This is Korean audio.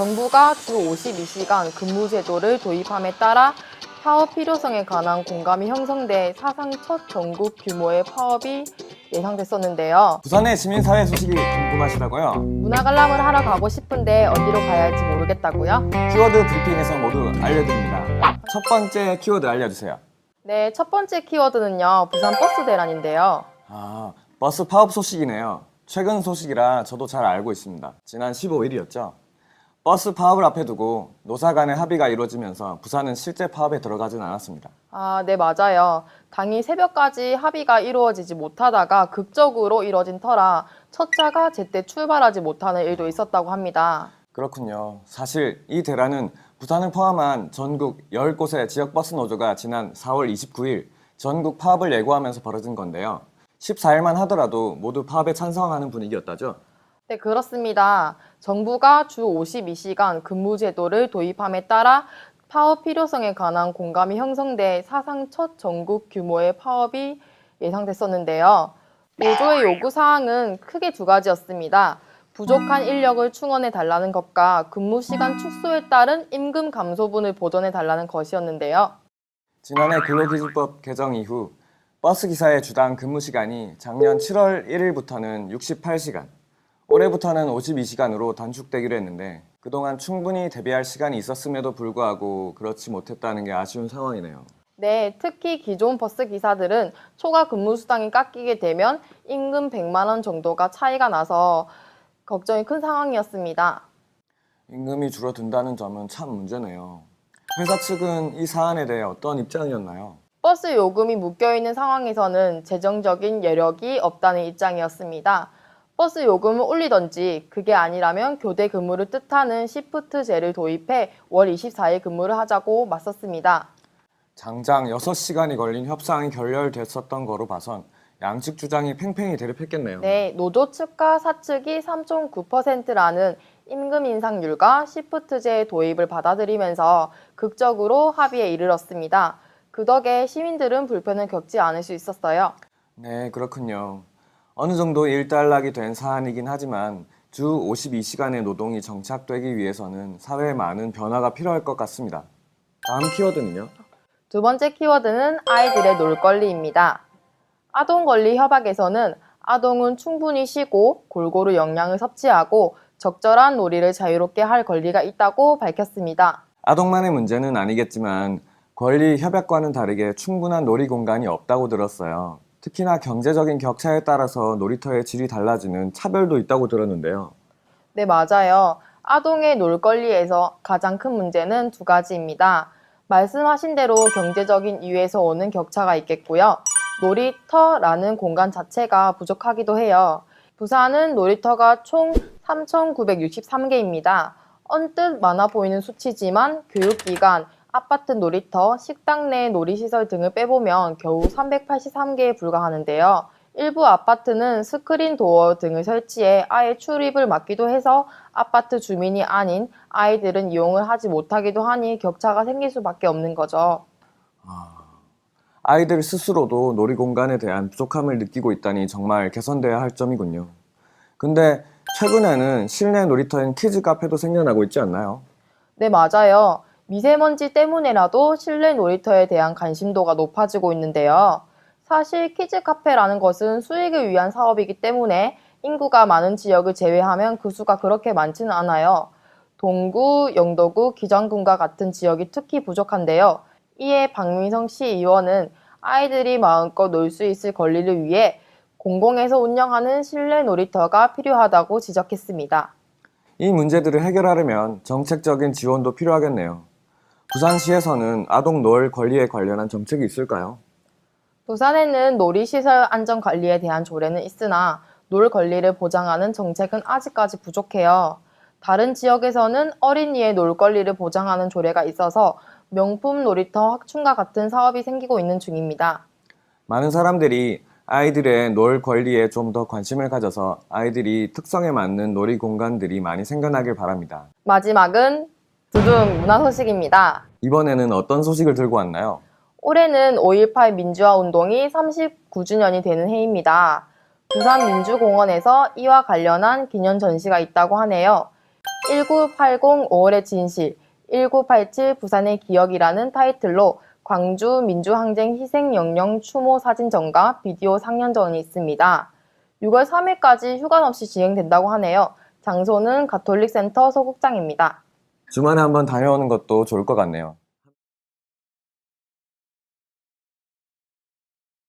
정부가 주 52시간 근무 제도를 도입함에 따라 파업 필요성에 관한 공감이 형성돼 사상 첫 전국 규모의 파업이 예상됐었는데요. 부산의 시민사회 소식이 궁금하시다고요? 문화 관람을 하러 가고 싶은데 어디로 가야 할지 모르겠다고요? 키워드 브리핑에서 모두 알려드립니다. 첫 번째 키워드 알려주세요. 네, 첫 번째 키워드는요. 부산 버스 대란인데요. 아, 버스 파업 소식이네요. 최근 소식이라 저도 잘 알고 있습니다. 지난 15일이었죠. 버스 파업을 앞에 두고 노사 간의 합의가 이루어지면서 부산은 실제 파업에 들어가진 않았습니다. 아, 네, 맞아요. 당일 새벽까지 합의가 이루어지지 못하다가 극적으로 이뤄진 터라 첫 차가 제때 출발하지 못하는 일도 있었다고 합니다. 그렇군요. 사실 이 대란은 부산을 포함한 전국 10곳의 지역 버스 노조가 지난 4월 29일 전국 파업을 예고하면서 벌어진 건데요. 14일만 하더라도 모두 파업에 찬성하는 분위기였다죠. 네, 그렇습니다. 정부가 주 52시간 근무 제도를 도입함에 따라 파업 필요성에 관한 공감이 형성돼 사상 첫 전국 규모의 파업이 예상됐었는데요. 노조의 요구 사항은 크게 두 가지였습니다. 부족한 인력을 충원해 달라는 것과 근무 시간 축소에 따른 임금 감소분을 보전해 달라는 것이었는데요. 지난해 근로기준법 개정 이후 버스 기사의 주당 근무 시간이 작년 7월 1일부터는 68시간, 올해부터는 52시간으로 단축되기로 했는데 그동안 충분히 대비할 시간이 있었음에도 불구하고 그렇지 못했다는 게 아쉬운 상황이네요. 네, 특히 기존 버스 기사들은 초과 근무 수당이 깎이게 되면 임금 100만 원 정도가 차이가 나서 걱정이 큰 상황이었습니다. 임금이 줄어든다는 점은 참 문제네요. 회사 측은 이 사안에 대해 어떤 입장이었나요? 버스 요금이 묶여 있는 상황에서는 재정적인 여력이 없다는 입장이었습니다. 버스 요금을 올리던지 그게 아니라면 교대 근무를 뜻하는 시프트제를 도입해 월 24일 근무를 하자고 맞섰습니다. 장장 6시간이 걸린 협상이 결렬됐었던 거로 봐선 양측 주장이 팽팽히 대립했겠네요. 네, 노조 측과 사측이 3.9%라는 임금 인상률과 시프트제 도입을 받아들이면서 극적으로 합의에 이르렀습니다. 그 덕에 시민들은 불편을 겪지 않을 수 있었어요. 네, 그렇군요. 어느 정도 일단락이 된 사안이긴 하지만 주 52시간의 노동이 정착되기 위해서는 사회에 많은 변화가 필요할 것 같습니다. 다음 키워드는요? 두 번째 키워드는 아이들의 놀권리입니다. 아동권리 협약에서는 아동은 충분히 쉬고 골고루 영양을 섭취하고 적절한 놀이를 자유롭게 할 권리가 있다고 밝혔습니다. 아동만의 문제는 아니겠지만 권리 협약과는 다르게 충분한 놀이 공간이 없다고 들었어요. 특히나 경제적인 격차에 따라서 놀이터의 질이 달라지는 차별도 있다고 들었는데요. 네, 맞아요. 아동의 놀권리에서 가장 큰 문제는 두 가지입니다. 말씀하신 대로 경제적인 이유에서 오는 격차가 있겠고요. 놀이터라는 공간 자체가 부족하기도 해요. 부산은 놀이터가 총 3,963개입니다. 언뜻 많아 보이는 수치지만 교육기관, 아파트 놀이터, 식당 내 놀이시설 등을 빼보면 겨우 383개에 불과하는데요. 일부 아파트는 스크린 도어 등을 설치해 아예 출입을 막기도 해서 아파트 주민이 아닌 아이들은 이용을 하지 못하기도 하니 격차가 생길 수밖에 없는 거죠. 아이들 스스로도 놀이 공간에 대한 부족함을 느끼고 있다니 정말 개선돼야 할 점이군요. 근데 최근에는 실내 놀이터인 키즈 카페도 생겨나고 있지 않나요? 네, 맞아요. 미세먼지 때문에라도 실내 놀이터에 대한 관심도가 높아지고 있는데요. 사실 키즈 카페라는 것은 수익을 위한 사업이기 때문에 인구가 많은 지역을 제외하면 그 수가 그렇게 많지는 않아요. 동구, 영도구, 기장군과 같은 지역이 특히 부족한데요. 이에 박민성 시의원은 아이들이 마음껏 놀 수 있을 권리를 위해 공공에서 운영하는 실내 놀이터가 필요하다고 지적했습니다. 이 문제들을 해결하려면 정책적인 지원도 필요하겠네요. 부산시에서는 아동 놀 권리에 관련한 정책이 있을까요? 부산에는 놀이시설 안전 관리에 대한 조례는 있으나 놀 권리를 보장하는 정책은 아직까지 부족해요. 다른 지역에서는 어린이의 놀 권리를 보장하는 조례가 있어서 명품 놀이터 확충과 같은 사업이 생기고 있는 중입니다. 많은 사람들이 아이들의 놀 권리에 좀 더 관심을 가져서 아이들이 특성에 맞는 놀이 공간들이 많이 생겨나길 바랍니다. 마지막은 두둥 문화 소식입니다. 이번에는 어떤 소식을 들고 왔나요? 올해는 5.18 민주화 운동이 39주년이 되는 해입니다. 부산 민주공원에서 이와 관련한 기념 전시가 있다고 하네요. 1980 5월의 진실, 1987 부산의 기억이라는 타이틀로 광주 민주항쟁 희생 영령 추모 사진전과 비디오 상연전이 있습니다. 6월 3일까지 휴관 없이 진행된다고 하네요. 장소는 가톨릭 센터 소극장입니다. 주말에 한번 다녀오는 것도 좋을 것 같네요.